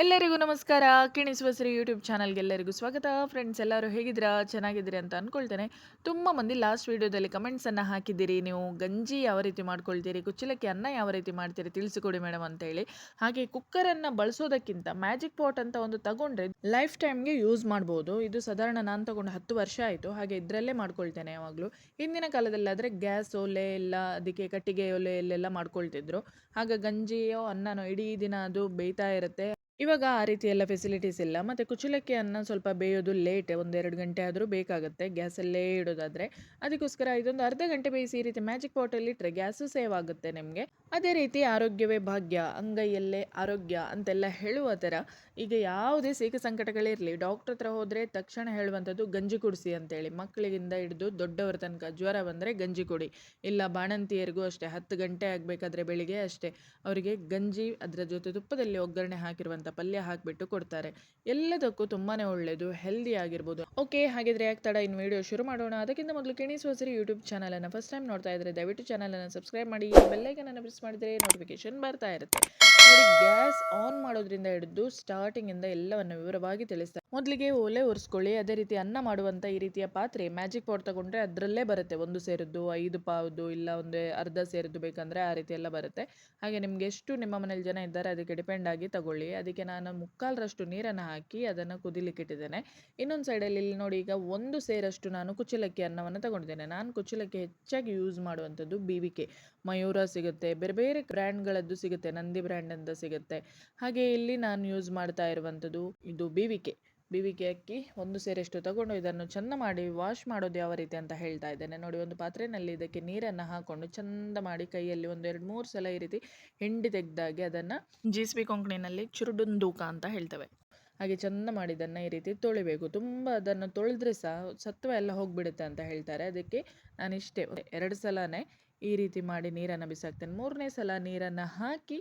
ಎಲ್ಲರಿಗೂ ನಮಸ್ಕಾರ. ಕಿಣಿಸುವ ಶ್ರೀ ಯೂಟ್ಯೂಬ್ ಚಾನಲ್ಗೆ ಎಲ್ಲರಿಗೂ ಸ್ವಾಗತ. ಫ್ರೆಂಡ್ಸ್ ಎಲ್ಲರೂ ಹೇಗಿದ್ದೀರಾ? ಚೆನ್ನಾಗಿದ್ದೀರಿ ಅಂತ ಅಂದ್ಕೊಳ್ತೇನೆ ತುಂಬ ಮಂದಿ ಲಾಸ್ಟ್ ವೀಡಿಯೋದಲ್ಲಿ ಕಮೆಂಟ್ಸನ್ನು ಹಾಕಿದ್ದೀರಿ. ನೀವು ಗಂಜಿ ಯಾವ ರೀತಿ ಮಾಡ್ಕೊಳ್ತೀರಿ? ಕುಚ್ಚಲಕ್ಕಿ ಅನ್ನ ಯಾವ ರೀತಿ ಮಾಡ್ತೀರಿ? ತಿಳಿಸಿಕೊಡಿ ಮೇಡಮ್ ಅಂತೇಳಿ. ಹಾಗೆ ಕುಕ್ಕರನ್ನು ಬಳಸೋದಕ್ಕಿಂತ ಮ್ಯಾಜಿಕ್ ಪಾಟ್ ಅಂತ ಒಂದು ತಗೊಂಡ್ರೆ ಲೈಫ್ ಟೈಮ್ಗೆ ಯೂಸ್ ಮಾಡ್ಬೋದು. ಇದು ಸಾಧಾರಣ ನಾನು ತಗೊಂಡು ಹತ್ತು ವರ್ಷ ಆಯಿತು. ಹಾಗೆ ಇದರಲ್ಲೇ ಮಾಡ್ಕೊಳ್ತೇನೆ ಯಾವಾಗಲೂ. ಹಿಂದಿನ ಕಾಲದಲ್ಲಾದರೆ ಗ್ಯಾಸ್ ಒಲೆ ಎಲ್ಲ ಅದಕ್ಕೆ ಕಟ್ಟಿಗೆ ಒಲೆ ಎಲ್ಲೆಲ್ಲ ಮಾಡ್ಕೊಳ್ತಿದ್ರು. ಆಗ ಗಂಜಿಯೋ, ಅನ್ನನೋ ಇಡೀ ದಿನ ಅದು ಬೇಯ್ತಾ ಇರುತ್ತೆ. ಇವಾಗ ಆ ರೀತಿ ಎಲ್ಲ ಫೆಸಿಲಿಟೀಸ್ ಇಲ್ಲ. ಮತ್ತು ಕುಚಲಕ್ಕಿ ಅನ್ನ ಸ್ವಲ್ಪ ಬೇಯೋದು ಲೇಟ್ ಒಂದೆರಡು ಗಂಟೆ ಆದರೂ ಬೇಕಾಗುತ್ತೆ. ಗ್ಯಾಸಲ್ಲೇ ಇಡೋದಾದರೆ. ಅದಕ್ಕೋಸ್ಕರ ಇದೊಂದು ಅರ್ಧ ಗಂಟೆ ಬೇಯಿಸಿ ಈ ರೀತಿ ಮ್ಯಾಜಿಕ್ ಪಾಟಲ್ಲಿ ಇಟ್ಟರೆ ಗ್ಯಾಸು ಸೇವ್ ಆಗುತ್ತೆ ನಿಮಗೆ. ಅದೇ ರೀತಿ ಆರೋಗ್ಯವೇ ಭಾಗ್ಯ. ಅಂಗೈಯಲ್ಲೇ ಆರೋಗ್ಯ ಅಂತೆಲ್ಲ ಹೇಳುವ ಥರ ಈಗ ಯಾವುದೇ ಸಿಕ್ಕ ಸಂಕಟಗಳಿರಲಿ ಡಾಕ್ಟರ್ ಹತ್ರ ಹೋದರೆ ತಕ್ಷಣ ಹೇಳುವಂಥದ್ದು ಗಂಜಿ ಕುಡಿಸಿ ಅಂತೇಳಿ. ಮಕ್ಕಳಿಗಿಂದ ಹಿಡಿದು ದೊಡ್ಡವರ ತನಕ ಜ್ವರ ಬಂದರೆ ಗಂಜಿ ಕೊಡಿ. ಇಲ್ಲ ಬಾಣಂತಿಯರಿಗೂ ಅಷ್ಟೇ, ಹತ್ತು ಗಂಟೆ ಆಗಬೇಕಾದ್ರೆ ಬೆಳಿಗ್ಗೆ ಅಷ್ಟೇ. ಅವರಿಗೆ ಗಂಜಿ ಅದರ ಜೊತೆ ತುಪ್ಪದಲ್ಲಿ ಒಗ್ಗರಣೆ ಹಾಕಿರುವಂಥ ಪಲ್ಯ ಹಾಕಿಬಿಟ್ಟು ಕೊಡ್ತಾರೆ. ಎಲ್ಲದಕ್ಕೂ ತುಂಬಾ ಒಳ್ಳೆಯದು ಹೆಲ್ದಿ ಆಗಿರ್ಬೋದು. ಓಕೆ ಹಾಗಿದ್ರೆ ಯಾಕೆ ತಡ ಇನ್ನು ವಿಡಿಯೋ ಶುರು ಮಾಡೋಣ. ಅದಕ್ಕಿಂತ ಮೊದಲು ಕೆಣಿಸುವ ಸರಿ ಯೂಟ್ಯೂಬ್ ಚಾನಲನ್ನು ಫಸ್ಟ್ ಟೈಮ್ ನೋಡ್ತಾ ಇದ್ದರೆ ದಯವಿಟ್ಟು ಚಾನಲನ್ನು ಸಬ್ಸ್ಕ್ರೈಬ್ ಮಾಡಿ. ಬೆಲ್ಲೈಕನನ್ನು ಪ್ರೆಸ್ ಮಾಡಿದರೆ ನೋಟಿಫಿಕೇಶನ್ ಬರ್ತಾ ಇರುತ್ತೆ. ನೋಡಿ ಗ್ಯಾಸ್ ಆನ್ ಮಾಡೋದ್ರಿಂದ ಹಿಡಿದು ಸ್ಟಾರ್ಟಿಂಗಿಂದ ಎಲ್ಲವನ್ನು ವಿವರವಾಗಿ ತಿಳಿಸ್ತಾರೆ ಮೊದಲಿಗೆ ಒಲೆ ಒರೆಸ್ಕೊಳ್ಳಿ, ಅದೇ ರೀತಿ ಅನ್ನ ಮಾಡುವಂಥ ಈ ರೀತಿಯ ಪಾತ್ರೆ ಮ್ಯಾಜಿಕ್ ಪಾಟ್ ತಗೊಂಡ್ರೆ ಅದರಲ್ಲೇ ಬರುತ್ತೆ. ಒಂದು ಸೇರಿದ್ದು, ಐದು ಪಾವ್ದು, ಇಲ್ಲ ಒಂದು ಅರ್ಧ ಸೇರಿದ್ದು ಬೇಕಂದರೆ ಆ ರೀತಿ ಎಲ್ಲ ಬರುತ್ತೆ. ಹಾಗೆ ನಿಮಗೆ ಎಷ್ಟು, ನಿಮ್ಮ ಮನೇಲಿ ಜನ ಇದ್ದಾರೆ, ಅದಕ್ಕೆ ಡಿಪೆಂಡ್ ಆಗಿ ತಗೊಳ್ಳಿ. ಅದಕ್ಕೆ ನಾನು ಮುಕ್ಕಾಲರಷ್ಟು ನೀರನ್ನು ಹಾಕಿ ಅದನ್ನು ಕುದಿಲಿಕ್ಕೆ ಇಟ್ಟಿದ್ದೇನೆ. ಇನ್ನೊಂದು ಸೈಡಲ್ಲಿ ಇಲ್ಲಿ ನೋಡಿ, ಈಗ ಒಂದು ಸೇರಷ್ಟು ನಾನು ಕುಚ್ಚಲಕ್ಕಿ ಅನ್ನವನ್ನು ತಗೊಂಡಿದ್ದೇನೆ. ನಾನು ಕುಚ್ಚಲಕ್ಕಿ ಹೆಚ್ಚಾಗಿ ಯೂಸ್ ಮಾಡುವಂಥದ್ದು ಬಿ ವಿ ಕೆ ಮಯೂರ ಸಿಗುತ್ತೆ, ಬೇರೆ ಬೇರೆ ಬ್ರ್ಯಾಂಡ್ಗಳದ್ದು ಸಿಗುತ್ತೆ, ನಂದಿ ಬ್ರ್ಯಾಂಡ್ ಅಂತ ಸಿಗುತ್ತೆ. ಹಾಗೆ ಇಲ್ಲಿ ನಾನು ಯೂಸ್ ಮಾಡ್ತಾ ಇರುವಂಥದ್ದು ಇದು B V K B V ಅಕ್ಕಿ ಒಂದು ಸೇರಷ್ಟು ತಗೊಂಡು ಇದನ್ನು ಚಂದ ಮಾಡಿ ವಾಶ್ ಮಾಡೋದು ಯಾವ ರೀತಿ ಅಂತ ಹೇಳ್ತಾ ಇದ್ದೇನೆ. ನೋಡಿ, ಒಂದು ಪಾತ್ರೆಯಲ್ಲಿ ಇದಕ್ಕೆ ನೀರನ್ನು ಹಾಕೊಂಡು ಚಂದ ಮಾಡಿ ಕೈಯಲ್ಲಿ ಒಂದು ಎರಡು ಮೂರು ಸಲ ಈ ರೀತಿ ಹಿಂಡಿ ತೆಗೆದಾಗಿ ಅದನ್ನು ಜಿ ಸಿ ಬಿ ಕೊಂಕಣಿನಲ್ಲಿ ಚುರುಡುಂದೂಕ ಅಂತ ಹೇಳ್ತೇವೆ. ಹಾಗೆ ಚಂದ ಮಾಡಿದ್ದನ್ನು ಈ ರೀತಿ ತೊಳಿಬೇಕು. ತುಂಬ ಅದನ್ನು ತೊಳೆದ್ರೆ ಸಹ ಸತ್ವ ಎಲ್ಲ ಹೋಗಿಬಿಡುತ್ತೆ ಅಂತ ಹೇಳ್ತಾರೆ. ಅದಕ್ಕೆ ನಾನು ಇಷ್ಟೇ ಎರಡು ಸಲನೇ ಈ ರೀತಿ ಮಾಡಿ ನೀರನ್ನು ಬಿಸಾಕ್ತೇನೆ. ಮೂರನೇ ಸಲ ನೀರನ್ನು ಹಾಕಿ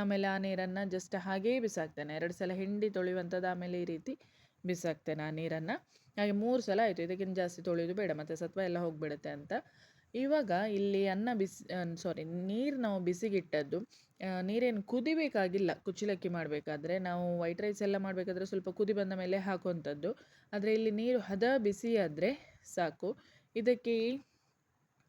ಆಮೇಲೆ ಆ ನೀರನ್ನು ಜಸ್ಟ್ ಹಾಗೇ ಬಿಸಾಕ್ತೇನೆ. ಎರಡು ಸಲ ಹಿಂಡಿ ತೊಳೆಯುವಂಥದ್ದು ಆಮೇಲೆ ಈ ರೀತಿ ಬಿಸಾಕ್ತೇನೆ ಆ ನೀರನ್ನು. ಹಾಗೆ ಮೂರು ಸಲ ಆಯಿತು, ಇದಕ್ಕಿಂತ ಜಾಸ್ತಿ ತೊಳೆಯೋದು ಬೇಡ, ಮತ್ತು ಸತ್ವ ಎಲ್ಲ ಹೋಗಿಬಿಡುತ್ತೆ ಅಂತ. ಇವಾಗ ಇಲ್ಲಿ ಅನ್ನ ಬಿಸಿ ಸಾರಿ ನೀರು ನಾವು ಬಿಸಿಗಿಟ್ಟದ್ದು ನೀರೇನು ಕುದಿಬೇಕಾಗಿಲ್ಲ, ಕುಚ್ಚಲಕ್ಕಿ ಮಾಡಬೇಕಾದ್ರೆ. ನಾವು ವೈಟ್ ರೈಸ್ ಎಲ್ಲ ಮಾಡಬೇಕಾದ್ರೆ ಸ್ವಲ್ಪ ಕುದಿ ಬಂದ ಮೇಲೆ ಹಾಕುವಂಥದ್ದು. ಆದರೆ ಇಲ್ಲಿ ನೀರು ಹದ ಬಿಸಿ ಆದರೆ ಸಾಕು. ಇದಕ್ಕೆ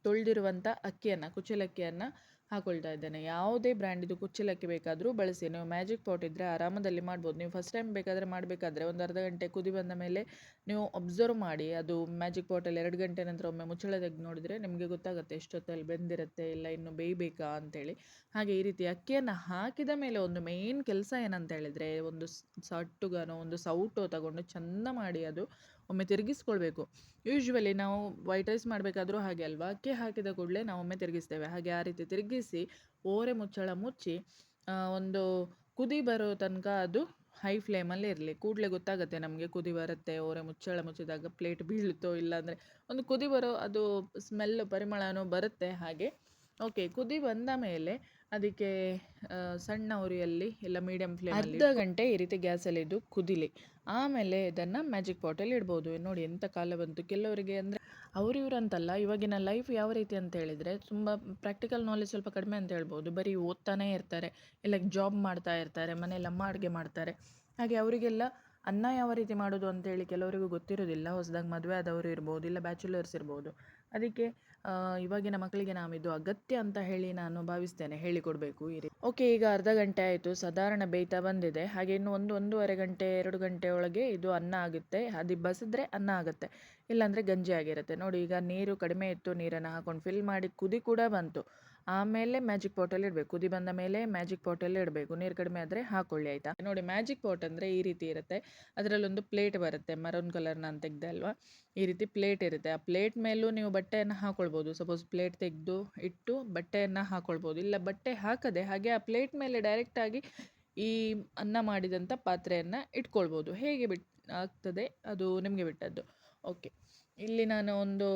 ತೊಳೆದಿರುವಂಥ ಅಕ್ಕಿಯನ್ನು, ಕುಚ್ಚಲಕ್ಕಿಯನ್ನು ಹಾಕೊಳ್ತಾ ಇದ್ದೇನೆ. ಯಾವುದೇ ಬ್ರ್ಯಾಂಡಿದು ಕುಚ್ಚಲಕ್ಕಿ ಬೇಕಾದರೂ ಬಳಸಿ. ನೀವು ಮ್ಯಾಜಿಕ್ ಪಾಟ್ ಇದ್ದರೆ ಆರಾಮದಲ್ಲಿ ಮಾಡ್ಬೋದು. ನೀವು ಫಸ್ಟ್ ಟೈಮ್ ಬೇಕಾದರೆ ಮಾಡಬೇಕಾದ್ರೆ ಒಂದು ಅರ್ಧ ಗಂಟೆ ಕುದಿ ಬಂದ ಮೇಲೆ ನೀವು ಅಬ್ಸರ್ವ್ ಮಾಡಿ. ಅದು ಮ್ಯಾಜಿಕ್ ಪಾಟಲ್ಲಿ ಎರಡು ಗಂಟೆ ನಂತರ ಒಮ್ಮೆ ಮುಚ್ಚಳ ತೆಗೆದು ನೋಡಿದರೆ ನಿಮಗೆ ಗೊತ್ತಾಗುತ್ತೆ ಎಷ್ಟೊತ್ತಲ್ಲಿ ಬೆಂದಿರುತ್ತೆ, ಇಲ್ಲ ಇನ್ನು ಬೇಯಬೇಕಾ ಅಂತೇಳಿ. ಹಾಗೆ ಈ ರೀತಿ ಅಕ್ಕಿಯನ್ನು ಹಾಕಿದ ಮೇಲೆ ಒಂದು ಮೇಯ್ನ್ ಕೆಲಸ ಏನಂತ ಹೇಳಿದರೆ ಒಂದು ಸಟ್ಟುಗನೋ, ಒಂದು ಸೌಟೋ ತಗೊಂಡು ಚೆಂದ ಮಾಡಿ ಅದು ಒಮ್ಮೆ ತಿರುಗಿಸ್ಕೊಳ್ಬೇಕು. ಯೂಶ್ವಲಿ ನಾವು ವೈಟ್ ರೈಸ್ ಮಾಡಬೇಕಾದ್ರೂ ಹಾಗೆ ಅಲ್ವಾ? ಅಕ್ಕಿ ಹಾಕಿದ ಕೂಡಲೇ ನಾವು ಒಮ್ಮೆ ತಿರುಗಿಸ್ತೇವೆ. ಹಾಗೆ ಆ ರೀತಿ ತಿರುಗಿಸಿ ಓರೆ ಮುಚ್ಚಳ ಮುಚ್ಚಿ ಒಂದು ಕುದಿ ಬರೋ ತನಕ ಅದು ಹೈ ಫ್ಲೇಮಲ್ಲಿ ಇರಲಿ. ಕೂಡಲೇ ಗೊತ್ತಾಗುತ್ತೆ ನಮಗೆ ಕುದಿ ಬರುತ್ತೆ ಓರೆ ಮುಚ್ಚಳ ಮುಚ್ಚಿದಾಗ ಪ್ಲೇಟ್ ಬೀಳುತ್ತೋ ಇಲ್ಲಾಂದರೆ. ಒಂದು ಕುದಿ ಬರೋ ಅದು ಸ್ಮೆಲ್ ಪರಿಮಳನೂ ಬರುತ್ತೆ ಹಾಗೆ. ಓಕೆ ಕುದಿ ಬಂದ ಮೇಲೆ ಅದಕ್ಕೆ ಸಣ್ಣ ಉರಿಯಲ್ಲಿ ಇಲ್ಲ ಮೀಡಿಯಮ್ ಫ್ಲೇಮ್ ಅರ್ಧ ಗಂಟೆ ಈ ರೀತಿ ಗ್ಯಾಸಲ್ಲಿ ಇದು ಕುದಿಲಿ. ಆಮೇಲೆ ಇದನ್ನು ಮ್ಯಾಜಿಕ್ ಪಾಟಲ್ಲಿ ಇಡ್ಬೋದು. ನೋಡಿ ಎಂಥ ಕಾಲ ಬಂತು. ಕೆಲವರಿಗೆ ಅಂದರೆ ಅವ್ರು ಇವ್ರು ಅಂತಲ್ಲ, ಇವಾಗಿನ ಲೈಫ್ ಯಾವ ರೀತಿ ಅಂತ ಹೇಳಿದರೆ, ತುಂಬ ಪ್ರಾಕ್ಟಿಕಲ್ ನಾಲೆಜ್ ಸ್ವಲ್ಪ ಕಡಿಮೆ ಅಂತ ಹೇಳ್ಬೋದು. ಬರೀ ಓದ್ತಾನೆ ಇರ್ತಾರೆ, ಇಲ್ಲ ಜಾಬ್ ಮಾಡ್ತಾ ಇರ್ತಾರೆ ಮನೇಲಿ ಅಮ್ಮ ಅಡುಗೆ ಮಾಡ್ತಾರೆ. ಹಾಗೆ ಅವರಿಗೆಲ್ಲ ಅನ್ನ ಯಾವ ರೀತಿ ಮಾಡೋದು ಅಂತೇಳಿ ಕೆಲವರಿಗೂ ಗೊತ್ತಿರೋದಿಲ್ಲ. ಹೊಸದಾಗಿ ಮದುವೆ ಆದವರು ಇರ್ಬೋದು, ಇಲ್ಲ ಬ್ಯಾಚುಲರ್ಸ್ ಇರ್ಬೋದು. ಅದಕ್ಕೆ ಇವಾಗಿನ ಮಕ್ಕಳಿಗೆ ನಾವು ಇದು ಅಗತ್ಯ ಅಂತ ಹೇಳಿ ನಾನು ಭಾವಿಸ್ತೇನೆ, ಹೇಳಿಕೊಡಬೇಕು ಈ ರೀತಿ. ಓಕೆ, ಈಗ ಅರ್ಧ ಗಂಟೆ ಆಯಿತು, ಸಾಧಾರಣ ಬೇಯ್ತಾ ಬಂದಿದೆ. ಹಾಗೆ ಇನ್ನು ಒಂದು, ಒಂದೂವರೆ ಗಂಟೆ, ಎರಡು ಗಂಟೆ ಒಳಗೆ ಇದು ಅನ್ನ ಆಗುತ್ತೆ. ಅದು ಬಸಿದ್ರೆ ಅನ್ನ ಆಗುತ್ತೆ. ಇಲ್ಲಾಂದರೆ ಗಂಜಿ ಆಗಿರುತ್ತೆ. ನೋಡಿ, ಈಗ ನೀರು ಕಡಿಮೆ ಇತ್ತು, ನೀರನ್ನು ಹಾಕೊಂಡು ಫಿಲ್ ಮಾಡಿ ಕುದಿ ಕೂಡ ಬಂತು. ಆಮೇಲೆ ಮ್ಯಾಜಿಕ್ ಪಾಟಲ್ಲಿ ಇಡಬೇಕು. ಕುದಿ ಬಂದ ಮೇಲೆ ಮ್ಯಾಜಿಕ್ ಪಾಟಲ್ಲಿ ಇಡಬೇಕು. ನೀರು ಕಡಿಮೆ ಆದರೆ ಹಾಕೊಳ್ಳಿ, ಆಯಿತಾ? ನೋಡಿ ಮ್ಯಾಜಿಕ್ ಪಾಟ್ ಅಂದರೆ ಈ ರೀತಿ ಇರುತ್ತೆ. ಅದರಲ್ಲೊಂದು ಪ್ಲೇಟ್ ಬರುತ್ತೆ ಮರೂನ್ ಕಲರ್ ನಾನು ತೆಗ್ದೆ ಅಲ್ವಾ? ಈ ರೀತಿ ಪ್ಲೇಟ್ ಇರುತ್ತೆ. ಆ ಪ್ಲೇಟ್ ಮೇಲೂ ನೀವು ಬಟ್ಟೆಯನ್ನು ಹಾಕೊಳ್ಬೋದು. ಸಪೋಸ್ ಪ್ಲೇಟ್ ತೆಗೆದು ಇಟ್ಟು ಬಟ್ಟೆಯನ್ನು ಹಾಕ್ಕೊಳ್ಬೋದು ಇಲ್ಲ ಬಟ್ಟೆ ಹಾಕದೆ ಹಾಗೆ ಆ ಪ್ಲೇಟ್ ಮೇಲೆ ಡೈರೆಕ್ಟಾಗಿ ಈ ಅನ್ನ ಮಾಡಿದಂಥ ಪಾತ್ರೆಯನ್ನು ಇಟ್ಕೊಳ್ಬೋದು. ಹೇಗೆ ಬಿಟ್ ಆಗ್ತದೆ? ಅದು ನಿಮಗೆ ಬಿಟ್ಟದ್ದು. ಓಕೆ. ಇಲ್ಲಿ ನಾನು ಒಂದು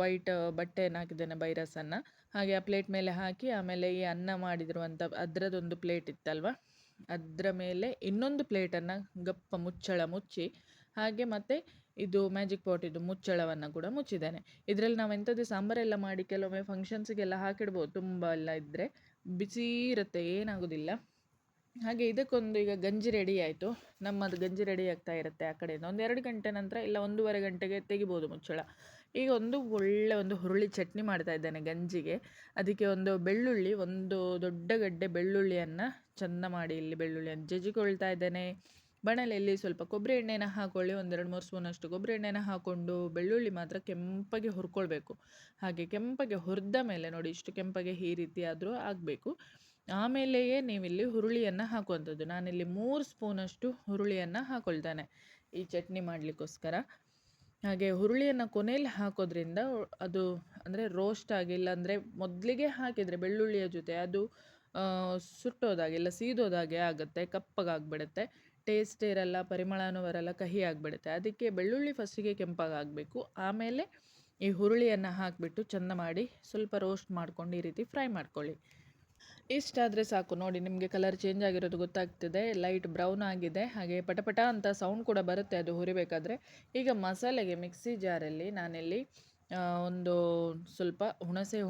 ವೈಟ್ ಬಟ್ಟೆಯನ್ನು ಹಾಕಿದ್ದೇನೆ ಬೈರಸನ್ನು ಹಾಗೆ ಆ ಪ್ಲೇಟ್ ಮೇಲೆ ಹಾಕಿ ಆಮೇಲೆ ಈ ಅನ್ನ ಮಾಡಿದಿರುವಂಥ ಅದರದೊಂದು ಪ್ಲೇಟ್ ಇತ್ತಲ್ವ? ಅದರ ಮೇಲೆ ಇನ್ನೊಂದು ಪ್ಲೇಟನ್ನು ಗಪ್ಪ ಮುಚ್ಚಳ ಮುಚ್ಚಿ ಹಾಗೆ ಮತ್ತು ಇದು ಮ್ಯಾಜಿಕ್ ಪಾಟ್ ಇದು ಮುಚ್ಚಳವನ್ನು ಕೂಡ ಮುಚ್ಚಿದ್ದೇನೆ. ಇದರಲ್ಲಿ ನಾವು ಎಂಥದ್ದು ಸಾಂಬಾರೆಲ್ಲ ಮಾಡಿ ಕೆಲವೊಮ್ಮೆ ಫಂಕ್ಷನ್ಸಿಗೆಲ್ಲ ಹಾಕಿಡ್ಬೋದು. ತುಂಬ ಎಲ್ಲ ಇದ್ದರೆ ಬಿಸಿ ಇರುತ್ತೆ, ಏನಾಗೋದಿಲ್ಲ. ಹಾಗೆ ಇದಕ್ಕೊಂದು ಈಗ ಗಂಜಿ ರೆಡಿ ಆಯಿತು. ನಮ್ಮದು ಗಂಜಿ ರೆಡಿ ಆಗ್ತಾ ಇರುತ್ತೆ ಆ ಕಡೆಯಿಂದ. ಒಂದು ಎರಡು ಗಂಟೆ ನಂತರ ಇಲ್ಲ, ಒಂದೂವರೆ ಗಂಟೆಗೆ ತೆಗಿಬೋದು ಮುಚ್ಚಳ. ಈಗ ಒಂದು ಒಳ್ಳೆ ಒಂದು ಹುರುಳಿ ಚಟ್ನಿ ಮಾಡ್ತಾ ಇದ್ದೇನೆ ಗಂಜಿಗೆ. ಅದಕ್ಕೆ ಒಂದು ಬೆಳ್ಳುಳ್ಳಿ, ಒಂದು ದೊಡ್ಡ ಗಡ್ಡೆ ಬೆಳ್ಳುಳ್ಳಿಯನ್ನು ಚೆಂದ ಮಾಡಿ ಇಲ್ಲಿ ಬೆಳ್ಳುಳ್ಳಿಯನ್ನು ಜಜ್ಜಿಕೊಳ್ತಾ ಇದ್ದೇನೆ. ಬಣಲೆಯಲ್ಲಿ ಸ್ವಲ್ಪ ಕೊಬ್ಬರಿ ಎಣ್ಣೆನ ಹಾಕೊಳ್ಳಿ, ಒಂದೆರಡು ಮೂರು ಸ್ಪೂನಷ್ಟು ಕೊಬ್ಬರಿ ಎಣ್ಣೆನ ಹಾಕ್ಕೊಂಡು ಬೆಳ್ಳುಳ್ಳಿ ಮಾತ್ರ ಕೆಂಪಗೆ ಹುರ್ಕೊಳ್ಬೇಕು. ಹಾಗೆ ಕೆಂಪಗೆ ಹುರಿದ ಮೇಲೆ ನೋಡಿ ಇಷ್ಟು ಕೆಂಪಗೆ ಈ ರೀತಿ ಆದರೂ ಆಗಬೇಕು. ಆಮೇಲೆಯೇ ನೀವಿಲ್ಲಿ ಹುರುಳಿಯನ್ನು ಹಾಕುವಂಥದ್ದು. ನಾನಿಲ್ಲಿ ಮೂರು ಸ್ಪೂನಷ್ಟು ಹುರುಳಿಯನ್ನು ಹಾಕೊಳ್ತಾನೆ ಈ ಚಟ್ನಿ ಮಾಡಲಿಕ್ಕೋಸ್ಕರ. ಹಾಗೆ ಹುರುಳಿಯನ್ನು ಕೊನೆಯಲ್ಲಿ ಹಾಕೋದ್ರಿಂದ ಅದು ಅಂದರೆ ರೋಸ್ಟ್ ಆಗಿಲ್ಲ ಇಲ್ಲಾಂದರೆ ಮೊದಲಿಗೆ ಹಾಕಿದರೆ ಬೆಳ್ಳುಳ್ಳಿಯ ಜೊತೆ ಅದು ಸುಟ್ಟೋದಾಗೆ ಇಲ್ಲ, ಸೀದೋದಾಗೆ ಆಗುತ್ತೆ ಕಪ್ಪಗಾಗ್ಬಿಡುತ್ತೆ ಟೇಸ್ಟ್ ಇರಲ್ಲ, ಪರಿಮಳನೂ ಬರಲ್ಲ, ಕಹಿ ಆಗಿಬಿಡುತ್ತೆ. ಅದಕ್ಕೆ ಬೆಳ್ಳುಳ್ಳಿ ಫಸ್ಟಿಗೆ ಕೆಂಪಾಗಬೇಕು ಆಮೇಲೆ ಈ ಹುರುಳಿಯನ್ನು ಹಾಕಿಬಿಟ್ಟು ಚೆಂದ ಮಾಡಿ ಸ್ವಲ್ಪ ರೋಸ್ಟ್ ಮಾಡ್ಕೊಂಡು ಈ ರೀತಿ ಫ್ರೈ ಮಾಡ್ಕೊಳ್ಳಿ. ಇಷ್ಟಾದರೆ ಸಾಕು. ನೋಡಿ, ನಿಮಗೆ ಕಲರ್ ಚೇಂಜ್ ಆಗಿರೋದು ಗೊತ್ತಾಗ್ತಿದೆ. ಲೈಟ್ ಬ್ರೌನ್ ಆಗಿದೆ. ಹಾಗೆ ಪಟಪಟ ಅಂತ ಸೌಂಡ್ ಕೂಡ ಬರುತ್ತೆ ಅದು ಹುರಿಬೇಕಾದ್ರೆ. ಈಗ ಮಸಾಲೆಗೆ ಮಿಕ್ಸಿ ಜಾರಲ್ಲಿ ನಾನಿಲ್ಲಿ ಒಂದು ಸ್ವಲ್ಪ ಹುಣಸೆ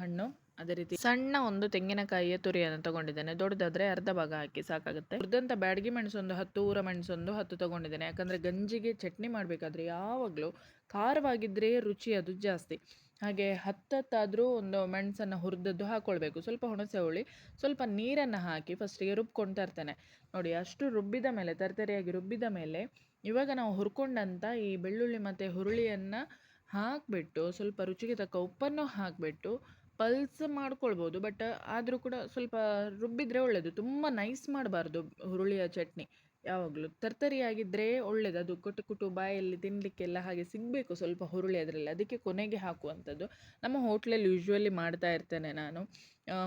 ಹಣ್ಣು ಅದೇ ರೀತಿ ಸಣ್ಣ ಒಂದು ತೆಂಗಿನಕಾಯಿಯ ತುರಿಯನ್ನು ತಗೊಂಡಿದ್ದೇನೆ. ದೊಡ್ಡದಾದ್ರೆ ಅರ್ಧ ಭಾಗ ಹಾಕಿ ಸಾಕಾಗುತ್ತೆ. ಹುರಿದಂಥ ಬ್ಯಾಡಗಿ ಮೆಣಸೊಂದು, ಹತ್ತು ಊರ ಮೆಣಸೊಂದು, ಹತ್ತು ತಗೊಂಡಿದ್ದೇನೆ. ಯಾಕಂದ್ರೆ ಗಂಜಿಗೆ ಚಟ್ನಿ ಮಾಡಬೇಕಾದ್ರೆ ಯಾವಾಗಲೂ ಖಾರವಾಗಿದ್ರೆ ರುಚಿ ಅದು ಜಾಸ್ತಿ. ಹಾಗೆ ಹತ್ತತ್ತಾದರೂ ಒಂದು ಮೆಣಸನ್ನು ಹುರಿದದ್ದು ಹಾಕ್ಕೊಳ್ಬೇಕು ಸ್ವಲ್ಪ ಹುಣಸೆ ಹುಳಿ, ಸ್ವಲ್ಪ ನೀರನ್ನು ಹಾಕಿ ಫಸ್ಟಿಗೆ ರುಬ್ಕೊಂಡು ತರ್ತೇನೆ ನೋಡಿ, ಅಷ್ಟು ರುಬ್ಬಿದ ಮೇಲೆ, ತರತರಿಯಾಗಿ ರುಬ್ಬಿದ ಮೇಲೆ ಇವಾಗ ನಾವು ಹುರ್ಕೊಂಡಂಥ ಈ ಬೆಳ್ಳುಳ್ಳಿ ಮತ್ತು ಹುರುಳಿಯನ್ನು ಹಾಕಿಬಿಟ್ಟು, ಸ್ವಲ್ಪ ರುಚಿಗೆ ತಕ್ಕ ಉಪ್ಪನ್ನು ಹಾಕಿಬಿಟ್ಟು ಪಲ್ಸ್ ಮಾಡ್ಕೊಳ್ಬೋದು, ಬಟ್ ಆದರೂ ಕೂಡ ಸ್ವಲ್ಪ ರುಬ್ಬಿದರೆ ಒಳ್ಳೆಯದು ತುಂಬ ನೈಸ್ ಮಾಡಬಾರ್ದು ಹುರುಳಿಯ ಚಟ್ನಿ. ಯಾವಾಗಲೂ ತರ್ತರಿಯಾಗಿದ್ದರೆ ಒಳ್ಳೇದು. ಅದು ಕೊಟ್ಟು ಕುಟು ಬಾಯಲ್ಲಿ ತಿನ್ನಲಿಕ್ಕೆಲ್ಲ ಹಾಗೆ ಸಿಗಬೇಕು ಸ್ವಲ್ಪ ಹುರುಳಿ ಅದರಲ್ಲಿ. ಅದಕ್ಕೆ ಕೊನೆಗೆ ಹಾಕುವಂಥದ್ದು. ನಮ್ಮ ಹೋಟ್ಲಲ್ಲಿ ಯೂಶ್ವಲಿ ಮಾಡ್ತಾ ಇರ್ತೇನೆ ನಾನು.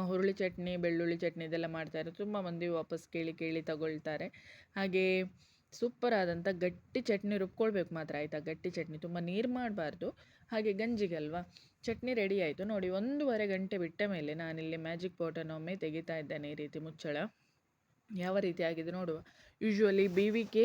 ಹುರುಳಿ ಚಟ್ನಿ, ಬೆಳ್ಳುಳ್ಳಿ ಚಟ್ನಿ ಇದೆಲ್ಲ ಮಾಡ್ತಾ ಇರೋದು. ತುಂಬ ಮಂದಿ ವಾಪಸ್ ಕೇಳಿ ಕೇಳಿ ತಗೊಳ್ತಾರೆ. ಹಾಗೆ ಸೂಪರ್ ಆದಂಥ ಗಟ್ಟಿ ಚಟ್ನಿ ರುಬ್ಕೊಳ್ಬೇಕು ಮಾತ್ರ, ಆಯಿತಾ? ಗಟ್ಟಿ ಚಟ್ನಿ. ತುಂಬ ನೀರು ಮಾಡಬಾರ್ದು. ಹಾಗೆ ಗಂಜಿಗೆ ಅಲ್ವಾ? ಚಟ್ನಿ ರೆಡಿ ಆಯಿತು. ನೋಡಿ, ಒಂದೂವರೆ ಗಂಟೆ ಬಿಟ್ಟ ಮೇಲೆ ನಾನಿಲ್ಲಿ ಮ್ಯಾಜಿಕ್ ಪೌಟನ್ನು ಒಮ್ಮೆ ತೆಗಿತಾ ಇದ್ದೇನೆ ಈ ರೀತಿ ಮುಚ್ಚಳ. ಯಾವ ರೀತಿ ಆಗಿದೆ ನೋಡುವ. ಯೂಶ್ವಲಿ ಬಿ ವಿ ಕೆ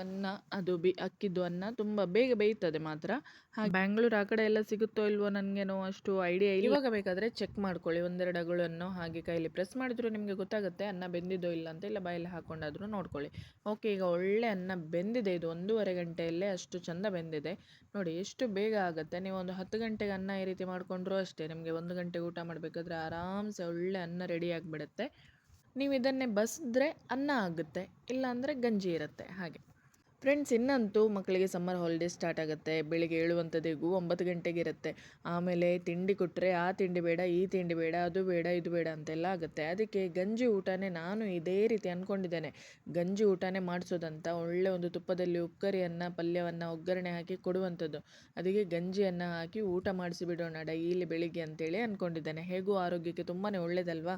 ಅನ್ನ, ಅದು ಬಿ ಅಕ್ಕಿದ್ದು ಅನ್ನ ತುಂಬ ಬೇಗ ಬೇಯ್ತದೆ ಮಾತ್ರ. ಹಾಗೆ ಬ್ಯಾಂಗ್ಳೂರು ಆ ಕಡೆ ಎಲ್ಲ ಸಿಗುತ್ತೋ ಇಲ್ವೋ ನನಗೇನೋ ಅಷ್ಟು ಐಡಿಯಾ ಇಲ್ಲ. ಇವಾಗ ಬೇಕಾದರೆ ಚೆಕ್ ಮಾಡ್ಕೊಳ್ಳಿ. ಒಂದೆರಡು ಅಗಳನ್ನು ಹಾಗೆ ಕೈಲಿ ಪ್ರೆಸ್ ಮಾಡಿದ್ರು ನಿಮಗೆ ಗೊತ್ತಾಗುತ್ತೆ, ಅನ್ನ ಬೆಂದಿದ್ದೋ ಇಲ್ಲ ಅಂತ ಇಲ್ಲ ಬಾಯಲ್ಲಿ ಹಾಕ್ಕೊಂಡಾದರೂ ನೋಡ್ಕೊಳ್ಳಿ. ಓಕೆ ಈಗ ಒಳ್ಳೆ ಅನ್ನ ಬೆಂದಿದೆ. ಇದು ಒಂದೂವರೆ ಗಂಟೆಯಲ್ಲೇ ಅಷ್ಟು ಚೆಂದ ಬೆಂದಿದೆ. ನೋಡಿ, ಎಷ್ಟು ಬೇಗ ಆಗುತ್ತೆ. ನೀವು ಒಂದು ಹತ್ತು ಗಂಟೆಗೆ ಅನ್ನ ಈ ರೀತಿ ಮಾಡಿಕೊಂಡ್ರೂ ಅಷ್ಟೇ. ನಿಮಗೆ ಒಂದು ಗಂಟೆಗೆ ಊಟ ಮಾಡಬೇಕಾದ್ರೆ ಆರಾಮ್ಸೆ ಒಳ್ಳೆ ಅನ್ನ ರೆಡಿ ಆಗಿಬಿಡುತ್ತೆ. ನೀವು ಇದನ್ನೇ ಬಸಿದ್ರೆ ಅನ್ನ ಆಗುತ್ತೆ, ಇಲ್ಲಾಂದರೆ ಗಂಜಿ ಇರುತ್ತೆ ಹಾಗೆ. ಫ್ರೆಂಡ್ಸ್ ಇನ್ನಂತೂ ಮಕ್ಕಳಿಗೆ ಸಮ್ಮರ್ ಹಾಲಿಡೇ ಸ್ಟಾರ್ಟ್ ಆಗುತ್ತೆ, ಬೆಳಿಗ್ಗೆ ಏಳುವಂಥದ್ದಿಗೂ ಒಂಬತ್ತು ಗಂಟೆಗೆ ಇರುತ್ತೆ. ಆಮೇಲೆ ತಿಂಡಿ ಕೊಟ್ಟರೆ ಆ ತಿಂಡಿ ಬೇಡ, ಈ ತಿಂಡಿ ಬೇಡ, ಅದು ಬೇಡ, ಇದು ಬೇಡ ಅಂತೆಲ್ಲ ಆಗುತ್ತೆ. ಅದಕ್ಕೆ ಗಂಜಿ ಊಟನೇ ನಾನು ಇದೇ ರೀತಿ ಅಂದ್ಕೊಂಡಿದ್ದೇನೆ ಗಂಜಿ ಊಟನೇ ಮಾಡಿಸೋದಂತ ಒಳ್ಳೆ ಒಂದು ತುಪ್ಪದಲ್ಲಿ ಉಕ್ಕರಿಯನ್ನು, ಪಲ್ಯವನ್ನು ಒಗ್ಗರಣೆ ಹಾಕಿ ಕೊಡುವಂಥದ್ದು. ಅದಕ್ಕೆ ಗಂಜಿಯನ್ನು ಹಾಕಿ ಊಟ ಮಾಡಿಸಿ ಬಿಡೋಣ ಡೈಲಿ ಬೆಳಿಗ್ಗೆ ಅಂತೇಳಿ ಅಂದ್ಕೊಂಡಿದ್ದೇನೆ ಹೇಗೂ ಆರೋಗ್ಯಕ್ಕೆ ತುಂಬಾ ಒಳ್ಳೆಯದಲ್ವಾ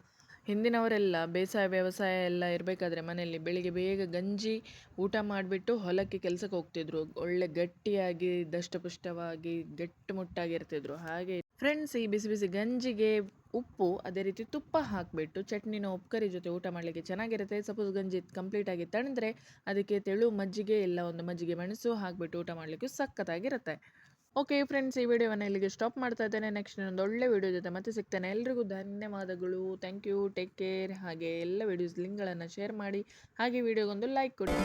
ಹಿಂದಿನವರೆಲ್ಲ ಬೇಸಾಯ, ವ್ಯವಸಾಯ ಎಲ್ಲ ಇರಬೇಕಾದ್ರೆ ಮನೆಯಲ್ಲಿ ಬೆಳಿಗ್ಗೆ ಬೇಗ ಗಂಜಿ ಊಟ ಮಾಡಿಬಿಟ್ಟು ಹೊಲಕ್ಕೆ ಕೆಲಸಕ್ಕೆ ಹೋಗ್ತಿದ್ರು. ಒಳ್ಳೆ ಗಟ್ಟಿಯಾಗಿ, ದಷ್ಟಪುಷ್ಟವಾಗಿ ಗಟ್ಟಿಮುಟ್ಟಾಗಿರ್ತಿದ್ರು ಹಾಗೆ ಫ್ರೆಂಡ್ಸ್ ಈ ಬಿಸಿ ಬಿಸಿ ಗಂಜಿಗೆ ಉಪ್ಪು, ಅದೇ ರೀತಿ ತುಪ್ಪ ಹಾಕಿಬಿಟ್ಟು ಚಟ್ನಿನ ಉಪ್ಕರಿ ಜೊತೆ ಊಟ ಮಾಡಲಿಕ್ಕೆ ಚೆನ್ನಾಗಿರುತ್ತೆ. ಸಪೋಸ್ ಗಂಜಿ ಕಂಪ್ಲೀಟಾಗಿ ತಣಿದ್ರೆ ಅದಕ್ಕೆ ತೆಳು ಮಜ್ಜಿಗೆ, ಇಲ್ಲ ಒಂದು ಮಜ್ಜಿಗೆ ಮೆಣಸು ಹಾಕಿಬಿಟ್ಟು ಊಟ ಮಾಡಲಿಕ್ಕೂ ಸಖತ್ತಾಗಿರುತ್ತೆ. ಓಕೆ ಫ್ರೆಂಡ್ಸ್ ಈ ವಿಡಿಯೋವನ್ನು ಇಲ್ಲಿಗೆ ಸ್ಟಾಪ್ ಮಾಡ್ತಾ ಇದ್ದೇನೆ. ನೆಕ್ಸ್ಟ್ ಇನ್ನೊಂದು ಒಳ್ಳೆ ವಿಡಿಯೋ ಜೊತೆ ಮತ್ತೆ ಸಿಗ್ತೇನೆ. ಎಲ್ರಿಗೂ ಧನ್ಯವಾದಗಳು. ಥ್ಯಾಂಕ್ ಯು ಟೇಕ್ ಕೇರ್ ಹಾಗೆ ಎಲ್ಲ ವಿಡಿಯೋಸ್ ಲಿಂಕ್ಗಳನ್ನು ಶೇರ್ ಮಾಡಿ. ಹಾಗೆ ವಿಡಿಯೋಗೊಂದು ಲೈಕ್ ಕೊಡಿ.